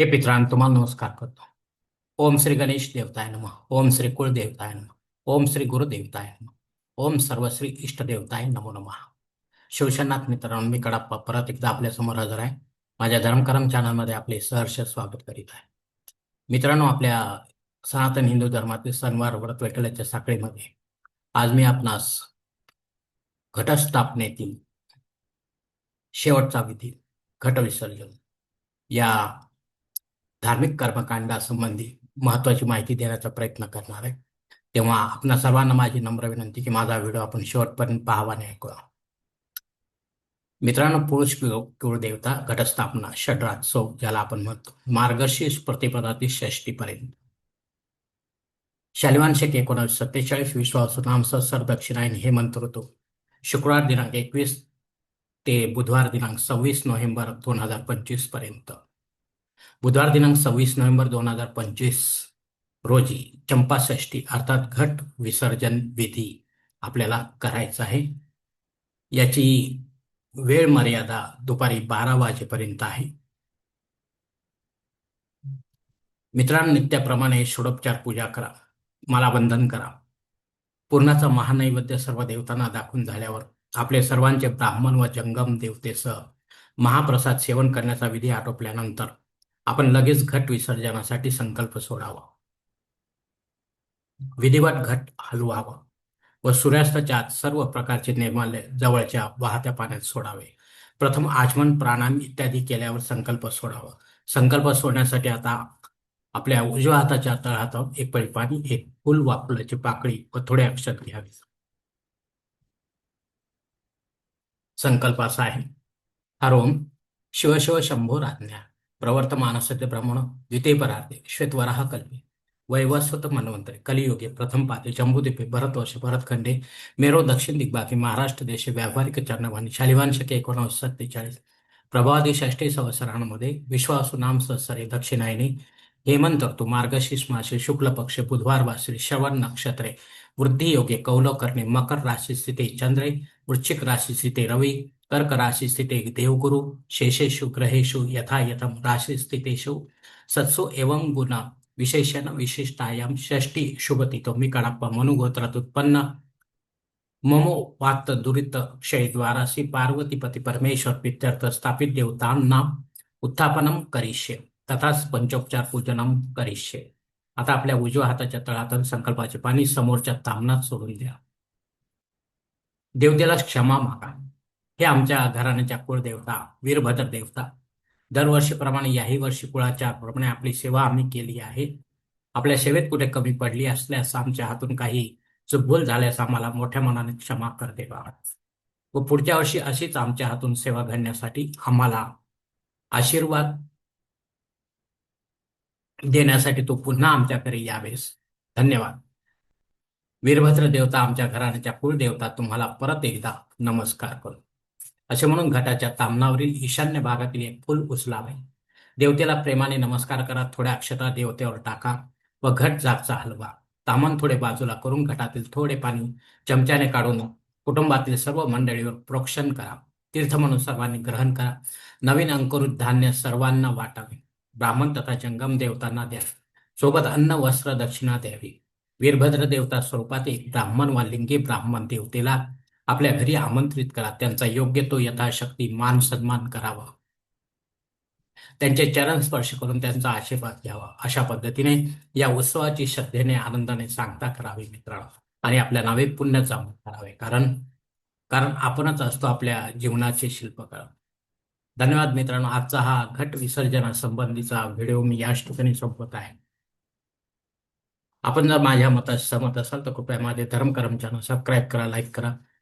हे पित्रांनो तुम्हाला नमस्कार करतो. ओम श्री गणेश देवताय नम ओम श्री कुळ देवताय नम ओम श्री गुरुदेवताय नम ओम सर्वश्री इष्ट देवताय नमो नमः. शिवशनाथ मित्रांनो मी कडाप्पा परत एकदा आपल्यासमोर हजर आहे. माझ्या धर्मकरम चॅनलमध्ये आपले सहर्ष स्वागत करीत आहे. मित्रांनो आपल्या सनातन हिंदू धर्मातील सणवार व्रत वेटल्याच्या साखळीमध्ये आज मी आपणास घटस्थापनेतील शेवटचा विधी घटविसर्जन या धार्मिक कर्मकांडासंबंधी महत्वाची माहिती देण्याचा प्रयत्न करणार आहे. तेव्हा आपणा सर्वांना माझी नम्र विनंती की माझा व्हिडिओ आपण शेवटपर्यंत पाहावा आणि ऐकूया. मित्रांनो पुरुष कुळ देवता घटस्थापना षड्रात्सव ज्याला आपण म्हणतो. मार्गशीर्ष प्रतिपदातील षष्टीपर्यंत शालिवान शेख एकोणावीस सत्तेचाळीस विश्वासू नाम सर दक्षिणायन मंत्र होतो शुक्रवार दिनांक एकवीस ते बुधवार दिनांक सव्वीस नोव्हेंबर दोन हजार पंचवीसपर्यंत बुधवार दिनांक सव्वीस नोव्हेंबर दोन हजार पंचवीस रोजी चंपाषष्ठी अर्थात घट विसर्जन विधी आपल्याला करायचा आहे. याची वेळ मर्यादा दुपारी बारा वाजेपर्यंत आहे. मित्रांनो नित्याप्रमाणे षोडोपचार पूजा करा मला वंदन करा. पूर्णाचा महानैवेद्य सर्व देवतांना दाखवून झाल्यावर आपले सर्वांचे ब्राह्मण व जंगम देवतेसह महाप्रसाद सेवन करण्याचा विधी आटोपल्यानंतर आपण लगेच घट विसर्जनासाठी संकल्प सोडावा. विधिवत घट हलवावा व सूर्यास्ताच्या आत सर्व प्रकारचे निर्माल्य जवळच्या वाहत्या पाण्यात सोडावे. प्रथम आचमन प्राणायाम इत्यादी केल्यावर संकल्प सोडावा. संकल्प सोडण्यासाठी आता आपल्या उजव्या हाताच्या तळहातावर एक पळी पाणी एक फुल वा फुलाची पाकळी व थोडे अक्षर घ्यावे. संकल्प असा आहे. हरोम शिवशिव शंभो राज्ञा. प्रवर्तमानसते ब्रह्मण द्वितीय परार्थे श्वेतवराह कल्पे। वैवस्वत मनवंतरे कलियुगे प्रथम पाते जम्बूद्वीपे भरतवर्ष भरतखंडे मेरो दक्षिण दिग्बाकी महाराष्ट्र देश व्यावहारिक चरणवाणी शालिवान शके एकोणावीस सत्तेचाळीस। प्रभावादी षष्टी संवत्सरांमध्ये विश्वासू नाम सहसरे दक्षिणायनी हेमंत ऋतू मार्गशीर्ष मासे शुक्ल पक्ष बुधवार वासरी श्रवण नक्षत्रे वृद्धी योगे कौल करणे मकर राशी स्थिती चंद्रे वृश्चिक राशी स्थिते रवी कर्क राशी स्थिते देवगुरु शेषेषु ग्रहेषु यथा यथम राशी स्थितेषु सत्सु एवं गुण विशेषण विशिष्टायाम षष्टी शुभतितो मी कडाप्पा मनुगोत्रात उत्पन्न ममो वात दुरित क्षयद्वारा श्री पार्वतीपती परमेश्वर पित्यर्थ स्थापित देवतांना उत्थापनम करिष्ये तथाच पंचोपचार पूजनम करिष्ये। आता आपल्या उजव्या हाताच्या तळातून संकल्पाचे पाणी समोरच्या तामनात सोडून द्या। देवतेला क्षमा मागा। हे आमच्या घराण्याच्या कुळदेवता वीरभद्र देवता. दरवर्षीप्रमाणे याही वर्षी कुळाच्या प्रमाणे आपली सेवा आम्ही केली आहे. आपल्या सेवेत कुठे कमी पडली असल्यास आमच्या हातून काही चुकभूल झाल्यास आम्हाला मोठ्या मनाने क्षमा कर देवा. व पुढच्या वर्षी अशीच आमच्या हातून सेवा घडण्यासाठी आम्हाला आशीर्वाद देण्यासाठी तू पुन्हा आमच्याकडे यावेस. धन्यवाद. वीरभद्र देवता आमच्या घराण्याच्या कुलदेवता तुम्हाला परत एकदा नमस्कार करतो असे म्हणून घटाच्या तामनावरील ईशान्य भागातील एक फुल उचलावे देवतेला प्रेमाने नमस्कार करा थोड्या अक्षता देवतेवर टाका व घट जागचा हलवा. तामन थोडे बाजूला करून घटातील थोडे पाणी चमच्याने काढून कुटुंबातील सर्व मंडळीवर प्रोक्षण करा. तीर्थ म्हणून सर्वांनी ग्रहण करा. नवीन अंकुरित धान्य सर्वांना वाटावे. ब्राह्मण तथा जंगम देवतांना द्या. सोबत अन्न वस्त्र दक्षिणा द्यावी. वीरभद्र देवता स्वरूपात एक ब्राह्मण वा लिंगी ब्राह्मण देवतेला आपल्या घरी आमंत्रित करा. त्यांचा योग्य तो यथाशक्ती मान सन्मान करावा. त्यांचे चरण स्पर्श करून त्यांचा आशीर्वाद घ्यावा. अशा पद्धतीने या उत्सवाची श्रद्धेने आनंदाने सांगता करावी मित्रांनो. आणि आपल्या नावे पुण्य जाऊन करावे. कारण कारण आपणच असतो आपल्या जीवनाचे शिल्पकार. धन्यवाद मित्रांनो. आजचा हा घट विसर्जनासंबंधीचा व्हिडिओ मी याच ठिकाणी संपवत आहे. आपण जर माझ्या मताशी सहमत असाल तर कृपया माझे धर्मकरम चॅनल सबस्क्राईब करा लाईक करा.